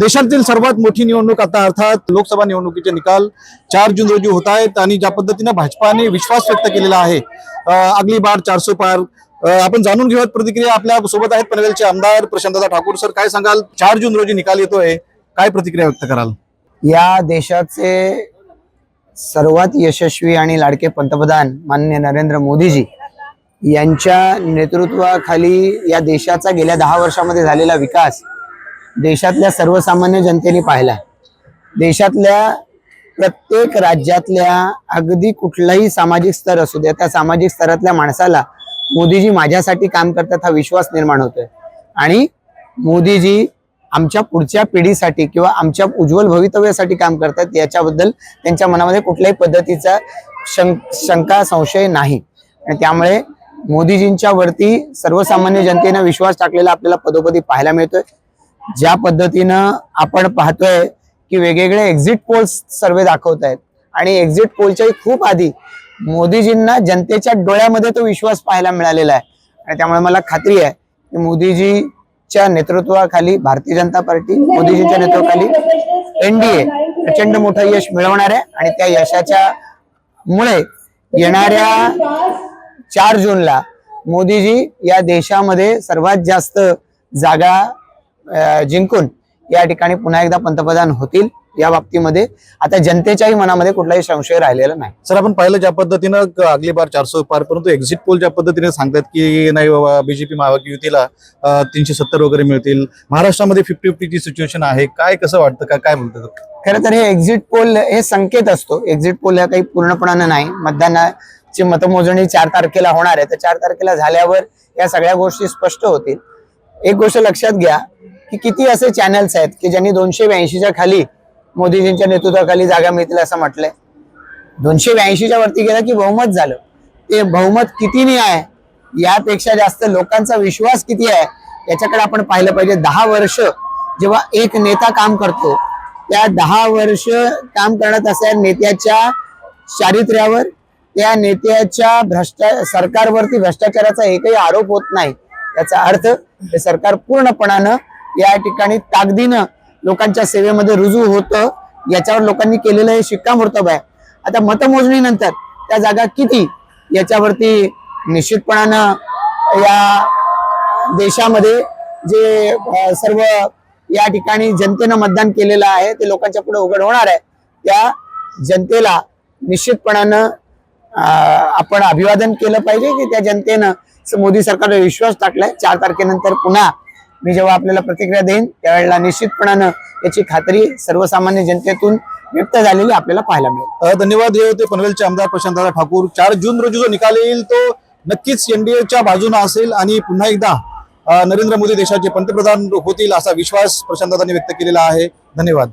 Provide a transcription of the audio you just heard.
देशातील सर्वात मोठी निवडणूक आता अर्थात लोकसभा निवडणुकीचे निकाल चार जून रोजी होत आहेत आणि ज्या पद्धतीने भाजपाने विश्वास व्यक्त केलेला आहे अगली बार चारशे पार आपण जाणून घेऊयात प्रतिक्रिया आपल्यासोबत आहेत पनवेलचे आमदार प्रशांतदा ठाकूर सर. काय सांगाल? चार जून रोजी निकाल येतोय. काय प्रतिक्रिया व्यक्त कराल? या देशाचे सर्वात यशस्वी आणि लाडके पंतप्रधान मान्य नरेंद्र मोदीजी यांच्या नेतृत्वाखाली या देशाचा गेल्या दहा वर्षामध्ये झालेला विकास देशातल्या सर्वसामान्य जनतेने पाहिला. देशातल्या प्रत्येक राज्यातल्या अगदी कुठलाही सामाजिक स्तर असू द्या त्या सामाजिक स्तरातल्या माणसाला मोदीजी माझ्यासाठी काम करतात हा विश्वास निर्माण होतोय. आणि मोदीजी आमच्या पुढच्या पिढीसाठी किंवा आमच्या उज्ज्वल भवितव्यासाठी काम करतात याच्याबद्दल त्यांच्या मनामध्ये कुठल्याही पद्धतीचा शं शंका संशय नाही. आणि त्यामुळे मोदीजींच्या वरती सर्वसामान्य जनतेनं विश्वास टाकलेला आपल्याला पदोपदी पाहायला मिळतोय. ज्या पद्धतीनं आपण पाहतोय की वेगवेगळे एक्झिट पोल्स सर्वे दाखवत आहेत आणि एक्झिट पोलच्याही खूप आधी मोदीजींना जनतेच्या डोळ्यामध्ये तो विश्वास पाहायला मिळालेला आहे. आणि त्यामुळे मला खात्री आहे की मोदीजीच्या नेतृत्वाखाली भारतीय जनता पार्टी मोदीजींच्या नेतृत्वाखाली एनडीए प्रचंड मोठं यश मिळवणार आहे. आणि त्या यशाच्या मुळे येणाऱ्या चार जूनला मोदीजी या देशामध्ये सर्वात जास्त जागा जिंकून या ठिकाणी पुन्हा एकदा पंतप्रधान होतील या बाबतीमध्ये. आता जनतेच्याही मनामध्ये कुठलाही संशय राहिलेला नाही. सर आपण पाहिलं ज्या पद्धतीनं अगली बार चारसो पार परंतु एक्झिट पोल ज्या पद्धतीने सांगतात की नाही बाबा बीजेपी महायुतीला तीनशे सत्तर वगैरे मिळतील. महाराष्ट्रामध्ये फिफ्टी फिफ्टीची सिच्युएशन आहे. काय कसं वाटतं? का काय बोलतात? खरं तर हे एक्झिट पोल हे संकेत असतो. एक्झिट पोल हा काही पूर्णपणानं नाही. मतदानाची मतमोजणी चार तारखेला होणार आहे. तर चार तारखेला झाल्यावर या सगळ्या गोष्टी स्पष्ट होतील. एक गोष्ट लक्षात घ्या की किती असे चॅनल्स आहेत की ज्यांनी दोनशे ब्याऐंशीच्या खाली मोदीजींच्या नेतृत्वाखाली जागा मिळतील असं म्हटलंय. दोनशे ब्याऐंशीच्या वरती गेला की बहुमत झालं. ते बहुमत कितीने आहे? यापेक्षा जास्त लोकांचा विश्वास किती आहे? याच्याकडे आपण पाहिलं पाहिजे. दहा वर्ष जेव्हा एक नेता काम करतो त्या दहा वर्ष काम करत असल्या नेत्याच्या चारित्र्यावर त्या नेत्याच्या भ्रष्टा सरकारवरती भ्रष्टाचाराचा एकही आरोप होत नाही. याचा अर्थ हे सरकार पूर्णपणानं या ठिकाणी ताकदीनं लोकांच्या सेवेमध्ये रुजू होतं. याच्यावर लोकांनी केलेलं हे शिक्कामोर्तब आहे. आता मतमोजणीनंतर त्या जागा किती? याच्यावरती निश्चितपणानं या देशामध्ये जे सर्व या ठिकाणी जनतेनं मतदान केलेलं आहे ते लोकांच्या पुढे उघड होणार आहे. त्या जनतेला निश्चितपणानं आपण अभिवादन केलं पाहिजे की त्या जनतेनं मोदी सरकारवर विश्वास टाकलाय. चार तारखेनंतर पुन्हा मी जेव्हा आपल्याला प्रतिक्रिया देईन त्यावेळेला निश्चितपणानं याची खात्री सर्वसामान्य जनतेतून व्यक्त झालेली आपल्याला पाहायला मिळेल. धन्यवाद हे होते पनवेलचे आमदार प्रशांतदा ठाकूर. चार जून रोजी जो निकाल येईल तो नक्कीच एनडीएच्या बाजूने असेल आणि पुन्हा एकदा नरेंद्र मोदी देशाचे पंतप्रधान होतील असा विश्वास प्रशांतदानी व्यक्त केलेला आहे. धन्यवाद.